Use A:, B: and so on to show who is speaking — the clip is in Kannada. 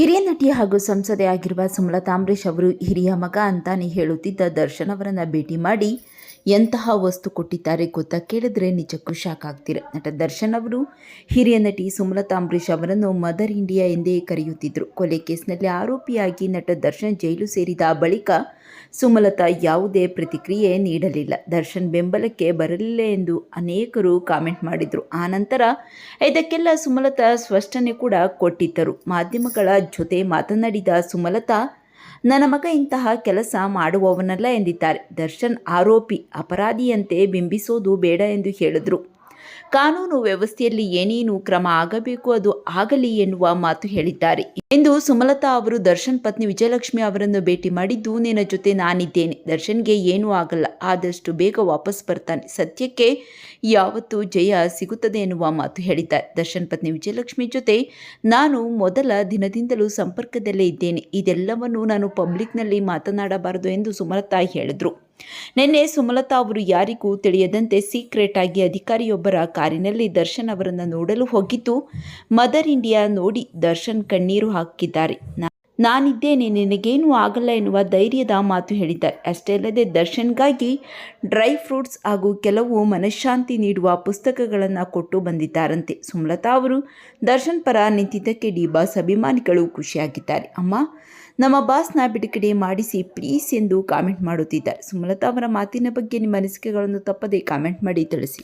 A: ಹಿರಿಯ ನಟಿ ಹಾಗೂ ಸಂಸದೆ ಆಗಿರುವ ಸುಮಲತಾ ಅಂಬರೀಷ್ ಅವರು ಹಿರಿಯ ಮಗ ಅಂತಾನೆ ಹೇಳುತ್ತಿದ್ದ ದರ್ಶನ್ ಅವರನ್ನು ಭೇಟಿ ಮಾಡಿ ಎಂತಹ ವಸ್ತು ಕೊಟ್ಟಿದ್ದಾರೆ ಗೊತ್ತಾ ಕೇಳಿದ್ರೆ ನಿಜಕ್ಕೂ ಶಾಕ್ ಆಗ್ತೀರ? ನಟ ದರ್ಶನ್ ಅವರು ಹಿರಿಯ ನಟಿ ಸುಮಲತಾ ಅಂಬರೀಷ್ ಅವರನ್ನು ಮದರ್ ಇಂಡಿಯಾ ಎಂದೇ ಕರೆಯುತ್ತಿದ್ದರು ಕೊಲೆ ಕೇಸ್ನಲ್ಲಿ ಆರೋಪಿಯಾಗಿ ನಟ ದರ್ಶನ್ ಜೈಲು ಸೇರಿದ ಬಳಿಕ ಸುಮಲತಾ ಯಾವುದೇ ಪ್ರತಿಕ್ರಿಯೆ ನೀಡಲಿಲ್ಲ. ದರ್ಶನ್ ಬೆಂಬಲಕ್ಕೆ ಬರಲಿಲ್ಲ ಎಂದು ಅನೇಕರು ಕಾಮೆಂಟ್ ಮಾಡಿದರು. ಆನಂತರ ಇದಕ್ಕೆಲ್ಲ ಸುಮಲತಾ ಸ್ಪಷ್ಟನೆ ಕೂಡ ಕೊಟ್ಟಿದ್ದರು. ಮಾಧ್ಯಮಗಳ ಜೊತೆ ಮಾತನಾಡಿದ ಸುಮಲತಾ ನನ್ನ ಮಗ ಇಂತಹ ಕೆಲಸ ಮಾಡುವವನಲ್ಲ ಎಂದಿದ್ದಾರೆ. ದರ್ಶನ್ ಆರೋಪಿ ಅಪರಾಧಿಯಂತೆ ಬಿಂಬಿಸೋದು ಬೇಡ ಎಂದು ಹೇಳಿದರು. ಕಾನೂನು ವ್ಯವಸ್ಥೆಯಲ್ಲಿ ಏನೇನು ಕ್ರಮ ಆಗಬೇಕು, ಅದು ಆಗಲಿ ಎನ್ನುವ ಮಾತು ಹೇಳಿದ್ದಾರೆ. ಎಂದು ಸುಮಲತಾ ಅವರು ದರ್ಶನ್ ಪತ್ನಿ ವಿಜಯಲಕ್ಷ್ಮಿ ಅವರನ್ನು ಭೇಟಿ ಮಾಡಿದ್ದು, ನಿನ್ನ ಜೊತೆ ನಾನಿದ್ದೇನೆ. ದರ್ಶನ್ಗೆ ಏನೂ ಆಗಲ್ಲ, ಆದಷ್ಟು ಬೇಗ ವಾಪಸ್ ಬರ್ತಾನೆ. ಸತ್ಯಕ್ಕೆ ಯಾವತ್ತು ಜಯ ಸಿಗುತ್ತದೆ ಎನ್ನುವ ಮಾತು ಹೇಳಿದ್ದಾರೆ. ದರ್ಶನ್ ಪತ್ನಿ ವಿಜಯಲಕ್ಷ್ಮಿ ಜೊತೆ ನಾನು ಮೊದಲ ದಿನದಿಂದಲೂ ಸಂಪರ್ಕದಲ್ಲೇ ಇದ್ದೇನೆ. ಇದೆಲ್ಲವನ್ನು ನಾನು ಪಬ್ಲಿಕ್ನಲ್ಲಿ ಮಾತನಾಡಬಾರದು ಎಂದು ಸುಮಲತಾ ಹೇಳಿದರು. ನಿನ್ನೆ ಸುಮಲತಾ ಅವರು ಯಾರಿಗೂ ತಿಳಿಯದಂತೆ ಸೀಕ್ರೆಟ್ ಆಗಿ ಅಧಿಕಾರಿಯೊಬ್ಬರ ಕಾರಿನಲ್ಲಿ ದರ್ಶನ್ ಅವರನ್ನು ನೋಡಲು ಹೋಗಿದ್ದು ಮದರ್ ಇಂಡಿಯಾ ನೋಡಿ ದರ್ಶನ್ ಕಣ್ಣೀರು ಹಾಕಿದ್ದಾರೆ. ನಾನಿದ್ದೇನೆ, ನಿನಗೇನೂ ಆಗಲ್ಲ ಎನ್ನುವ ಧೈರ್ಯದ ಮಾತು ಹೇಳಿದ್ದಾರೆ. ಅಷ್ಟೇ ಅಲ್ಲದೆ ದರ್ಶನ್ಗಾಗಿ ಡ್ರೈ ಫ್ರೂಟ್ಸ್ ಹಾಗೂ ಕೆಲವು ಮನಃಶಾಂತಿ ನೀಡುವ ಪುಸ್ತಕಗಳನ್ನು ಕೊಟ್ಟು ಬಂದಿದ್ದಾರಂತೆ. ಸುಮಲತಾ ಅವರು ದರ್ಶನ್ ಪರ ನಿಂತಿದ್ದಕ್ಕೆ ಡಿ ಬಾಸ್ ಅಭಿಮಾನಿಗಳು ಖುಷಿಯಾಗಿದ್ದಾರೆ. ಅಮ್ಮ, ನಮ್ಮ ಬಾಸ್ನ ಬಿಡುಗಡೆ ಮಾಡಿಸಿ ಪ್ಲೀಸ್ ಎಂದು ಕಾಮೆಂಟ್ ಮಾಡುತ್ತಿದ್ದಾರೆ. ಸುಮಲತಾ ಅವರ ಮಾತಿನ ಬಗ್ಗೆ ನಿಮ್ಮ ಅನಿಸಿಕೆಗಳನ್ನು ತಪ್ಪದೇ ಕಾಮೆಂಟ್ ಮಾಡಿ ತಿಳಿಸಿ.